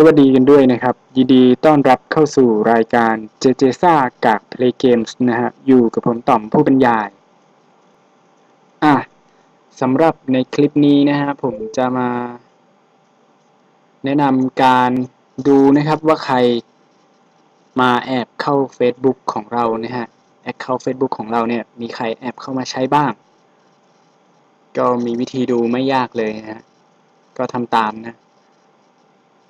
สวัสดีกันด้วยนะครับ ยินดีต้อนรับเข้าสู่รายการเจเจซ่ากาก Play Games นะฮะ อยู่กับผมต่อมผู้บรรยาย อะสำหรับในคลิปนี้นะฮะ ผมจะมา แนะนำการดูนะครับว่าใครมาแอบเข้า Facebook ของเรานะฮะ แอคเคาท์ Facebook ของเราเนี่ย มีใครแอบเข้ามาใช้บ้าง ก็มีวิธีดูไม่ยากเลยนะฮะ ก็ทำตามนะ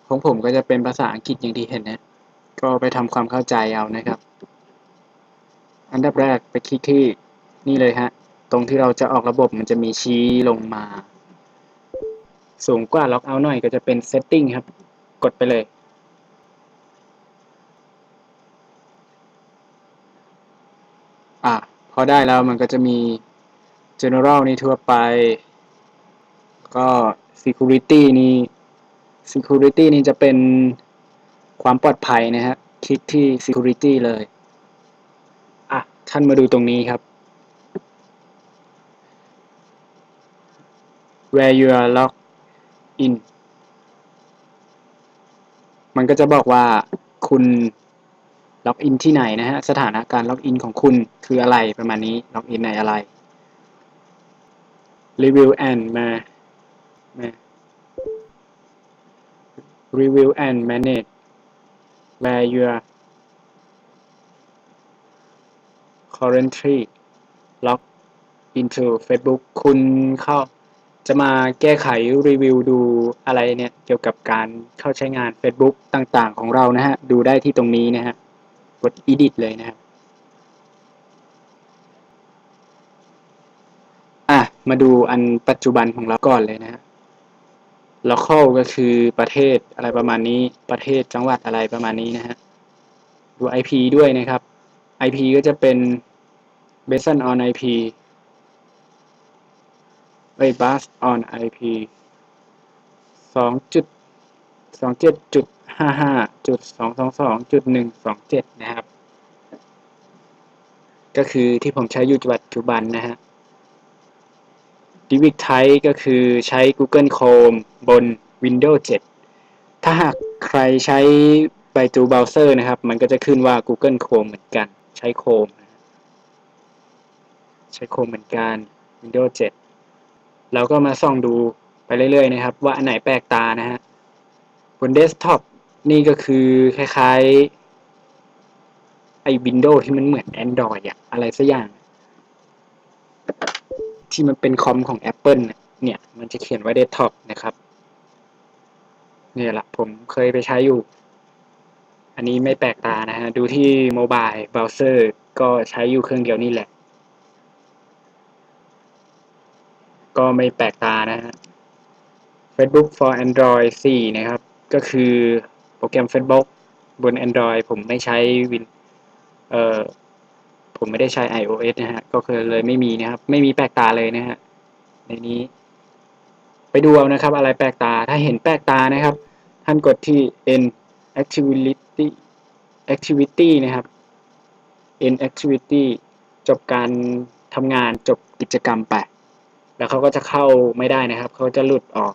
ของผมก็จะเป็นภาษาอังกฤษอย่างที่เห็นนะ ก็ไปทำความเข้าใจเอานะครับ อันดับแรกไปคลิกที่นี่เลยฮะ ตรงที่เราจะออกระบบมันจะมีชี้ลงมา สูงกว่าล็อกเอาหน่อยก็จะเป็น setting ครับ กดไปเลย อะ พอได้แล้วมันก็จะมี general นี่ทั่วไป ก็ security นี่ security นี่จะเป็นความปลอดภัยนะฮะคลิกที่ security เลย อะ ท่านมาดูตรงนี้ครับ where you are logged in มันก็จะบอกว่าคุณล็อกอินที่ไหนนะฮะ สถานะการล็อกอินของคุณคืออะไรประมาณนี้ ล็อกอินในอะไร review and มามา review and manage where your currently log into Facebook คุณเข้าจะมาแก้ไขรีวิวดูอะไรเนี่ย เกี่ยวกับการเข้าใช้งาน Facebook ต่างๆ ของเรานะฮะ ดูได้ที่ตรงนี้นะฮะ กด edit เลยนะครับอะ มาดูอันปัจจุบันของเราก่อนเลยนะฮะ local ก็คือประเทศอะไรประมาณนี้ ประเทศจังหวัดอะไรประมาณนี้นะฮะ ดู IP ด้วยนะครับ IP ก็จะเป็น based on IP เอ้ย based on IP สองจุดสองเจ็ดจุดห้าห้าจุดสองสองสองจุดหนึ่งสองเจ็ดนะครับ ก็คือที่ผมใช้อยู่ปัจจุบันนะฮะ d i v i c Type ก็คือใช้ Google Chrome บน Windows 7 ถ้าหากใครใช้ไปตูเบราว์เซอร์นะครับ มันก็จะขึ้นว่า Google Chrome เหมือนกัน ใช้ Chrome ใช้ Chrome เหมือนกัน Windows 7 เราก็มาส่องดูไปเรื่อยๆนะครับ ว่าอันไหนแปลกตานะฮะ บนเดสก์ท็อปนี่ก็คือคล้ายๆ ไอ้ Windows ที่มันเหมือน Android อะอะไรสักอย่าง ที่มันเป็นคอมของ Apple เนี่ย มันจะเขียนไว้เดสก์ท็อปนะครับเนี่ยแหละผมเคยไปใช้อยู่ อันนี้ไม่แปลกตานะฮะ ดูที่โมบายเบราว์เซอร์ก็ใช้อยู่เครื่องเดียวนี่แหละ ก็ไม่แปลกตานะฮะ Facebook for Android 4 นะครับ ก็คือโปรแกรม Facebook บน Android ผมไม่ใช้วินเอ่อ ผมไม่ได้ใช้ iOS นะฮะ ก็คือเลยไม่มีนะครับ ไม่มีแปลกตาเลยนะฮะ ในนี้ ไปดูเอานะครับ อะไรแปลกตา ถ้าเห็นแปลกตานะครับ ท่านกดที่ N activity activity นะครับ N activity จบการทำงานจบกิจกรรมไป แล้วเขาก็จะเข้าไม่ได้นะครับ เขาจะหลุดออก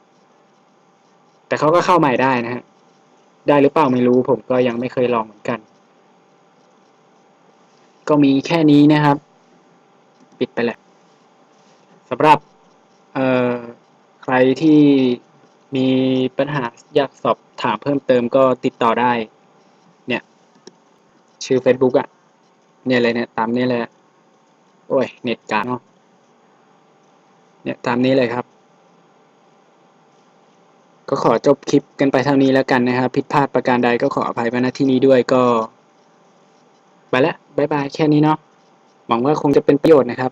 แต่เขาก็เข้าใหม่ได้นะฮะ ได้หรือเปล่าไม่รู้ ผมก็ยังไม่เคยลองเหมือนกัน ก็มีแค่นี้นะครับ ปิดไปแหละสำหรับใครที่มีปัญหาอยากสอบถามเพิ่มเติมก็ติดต่อได้ เนี่ย ชื่อ Facebook อะ่ะ เนี่ยเลยเนี่ยตามนี้เลยโอ้ย เน็ตกลางเนาะเนี่ยตามนี้เลยครับ ก็ขอจบคลิปกันไปเท่านี้แล้วกันนะครับ ผิดพลาดประการใดก็ขออภัยมาณที่นี้ด้วยก็ ไปแล้วบายบายแค่นี้เนาะหวังว่าคงจะเป็นประโยชน์นะครับ